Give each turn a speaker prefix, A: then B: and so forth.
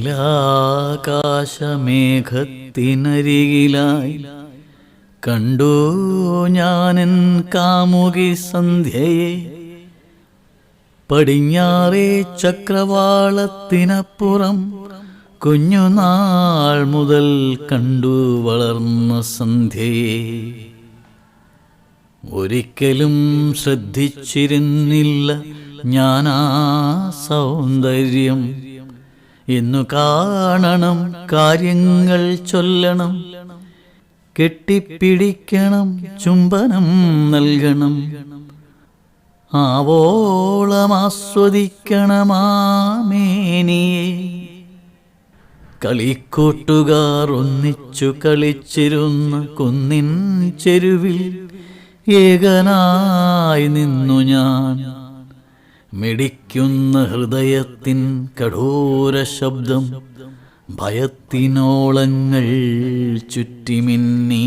A: നീലാകാശമേഘത്തിനരികിലായി. കണ്ടു ഞാനൻ കാമുകി സന്ധ്യയെ. പടിഞ്ഞാറേ ചക്രവാളത്തിനപ്പുറം കുഞ്ഞുനാൾ മുതൽ കണ്ടു വളർന്ന സന്ധ്യയെ. ഒരിക്കലും ശ്രദ്ധിച്ചിരുന്നില്ല ഞാനാ സൗന്ദര്യം. ഇന്നു കാണണം കാര്യങ്ങൾ ചൊല്ലണം. കെട്ടിപ്പിടിക്കണം ചുംബനം നൽകണം. ആവോളം ആസ്വദിക്കണമാമേനിയെ. കളിക്കൂട്ടുകാർ ഒന്നിച്ചു കളിച്ചിരുന്ന കുന്നിൻ ചെരുവിൽ ഏകനായി നിന്നു ഞാൻ. മിടിക്കുന്ന ഹൃദയത്തിൻ കഠോര ശബ്ദം ഭയത്തിനോളങ്ങൾ ചുറ്റിമിന്നി.